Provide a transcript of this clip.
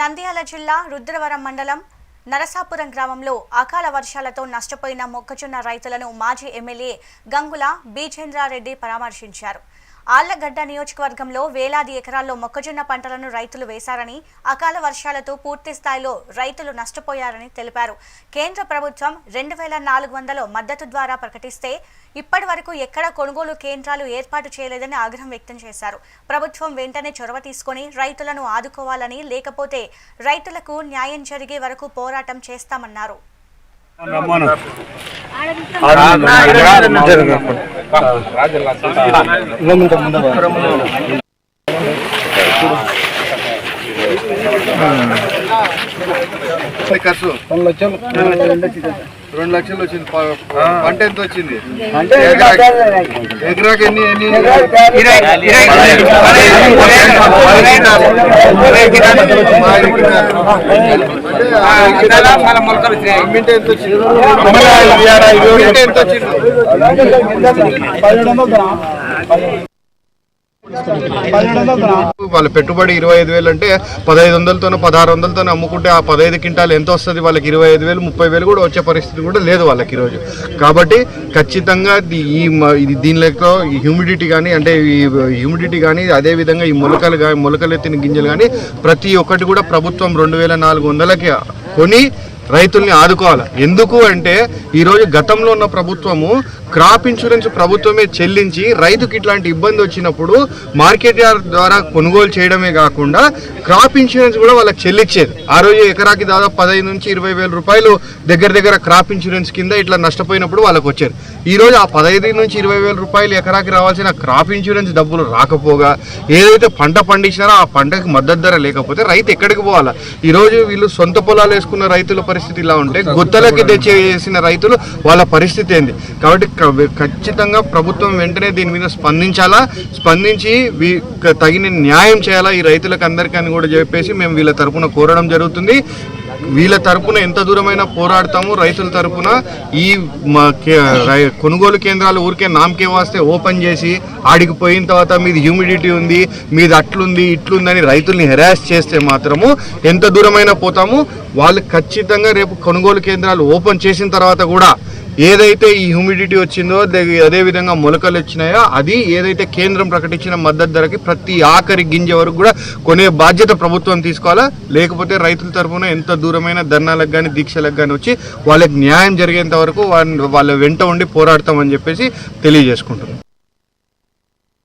నంద్యాల జిల్లా రుద్రవరం మండలం నరసాపురం గ్రామంలో అకాల వర్షాలతో నష్టపోయిన మొక్కజొన్న రైతులను మాజీ ఎమ్మెల్యే గంగుల బీజేంద్రారెడ్డి పరామర్శించారు. ఆళ్ళగడ్డ నియోజకవర్గంలో వేలాది ఎకరాల్లో మొక్కజొన్న పంటలను రైతులు వేశారని అకాల వర్షాలతో పూర్తి స్థాయిలో రైతులు నష్టపోయారని తెలిపారు. కేంద్ర ప్రభుత్వం రెండు వేల నాలుగు వందల మద్దతు ద్వారా ప్రకటిస్తే ఇప్పటి వరకు ఎక్కడ కొనుగోలు కేంద్రాలు ఏర్పాటు చేయలేదని ఆగ్రహం వ్యక్తం చేశారు. ప్రభుత్వం వెంటనే చొరవ తీసుకొని రైతులను ఆదుకోవాలని లేకపోతే రైతులకు న్యాయం జరిగే వరకు పోరాటం చేస్తామన్నారు. రమ్మను ఖర్చు రెండు లక్షలు రెండు లక్షలు వచ్చింది పంట ఎంత వచ్చింది అంటే ఎకరాకి ఎన్ని ఎన్ని అమ్మింటే ఎంత వచ్చింది ఎంత వచ్చింది వాళ్ళ పెట్టుబడి ఇరవై ఐదు వేలు అంటే పదహైదు వందలతోనో పదహారు వందలతోనో అమ్ముకుంటే ఆ పదహైదు క్వింటాలు ఎంత వస్తుంది? వాళ్ళకి ఇరవై ఐదు వేలు ముప్పై వేలు కూడా వచ్చే పరిస్థితి కూడా లేదు వాళ్ళకి ఈరోజు. కాబట్టి ఖచ్చితంగా ఈ ఇది దీనిలో హ్యూమిడిటీ కానీ అంటే ఈ హ్యూమిడిటీ కానీ అదేవిధంగా ఈ మొలకలు కానీ మొలకలు ఎత్తిన గింజలు కానీ ప్రతి ఒక్కటి కూడా ప్రభుత్వం రెండు వేల నాలుగు వందలకి కొని రైతుల్ని ఆదుకోవాలి? ఎందుకు అంటే ఈరోజు గతంలో ఉన్న ప్రభుత్వము క్రాప్ ఇన్సూరెన్స్ ప్రభుత్వమే చెల్లించి రైతుకి ఇట్లాంటి ఇబ్బంది వచ్చినప్పుడు మార్కెట్ ద్వారా కొనుగోలు చేయడమే కాకుండా క్రాప్ ఇన్సూరెన్స్ కూడా వాళ్ళకి చెల్లించేది ఆ రోజు ఎకరాకి దాదాపు పదహైదు నుంచి ఇరవై వేల రూపాయలు దగ్గర దగ్గర క్రాప్ ఇన్సూరెన్స్ కింద ఇట్లా నష్టపోయినప్పుడు వాళ్ళకి వచ్చేది ఈ రోజు ఆ పదహైదు నుంచి ఇరవై వేల రూపాయలు ఎకరాకి రావాల్సిన క్రాప్ ఇన్సూరెన్స్ డబ్బులు రాకపోగా ఏదైతే పంట పండించినారో ఆ పంటకి మద్దతు ధర లేకపోతే రైతు ఎక్కడికి పోవాలా? ఈ రోజు వీళ్ళు సొంత పొలాలు వేసుకున్న రైతుల పరిస్థితి ఇలా ఉంటే గుత్తలకి తెచ్చేసిన రైతులు వాళ్ళ పరిస్థితి ఏంది? కాబట్టి ఖచ్చితంగా ప్రభుత్వం వెంటనే దీని మీద స్పందించాలా? స్పందించి తగిన న్యాయం చేయాలా? ఈ రైతులకు అందరికీ అని కూడా చెప్పేసి మేము వీళ్ళ తరపున కోరడం జరుగుతుంది. వీళ్ళ తరపున ఎంత దూరమైనా పోరాడతాము రైతుల తరపున ఈ మా కే- రై- కొనుగోలు కేంద్రాలు ఊరికే నామకే వాస్తే ఓపెన్ చేసి ఆడికి పోయిన తర్వాత మీది హ్యూమిడిటీ ఉంది మీది అట్లుంది ఇట్లుందని రైతుల్ని హెరాస్ చేస్తే మాత్రము ఎంత దూరమైనా పోతాము. వాళ్ళు ఖచ్చితంగా రేపు కొనుగోలు కేంద్రాలు ఓపెన్ చేసిన తర్వాత కూడా ఏదైతే ఈ హ్యూమిడిటీ వచ్చిందో అదేవిధంగా అదే విధంగా మొలకలు వచ్చినాయో అది ఏదైతే కేంద్రం ప్రకటించిన మద్దతు ధరకి ప్రతి ఆఖరి గింజ వరకు కూడా కొనే బాధ్యత ప్రభుత్వం తీసుకోవాలా? లేకపోతే రైతుల తరఫున ఎంత దూరమైన ధర్నాలకు కానీ దీక్షలకు కానీ వచ్చి వాళ్ళకి న్యాయం జరిగేంత వరకు వాళ్ళ వాళ్ళ వెంట ఉండి పోరాడతామని చెప్పేసి తెలియజేసుకుంటున్నాం.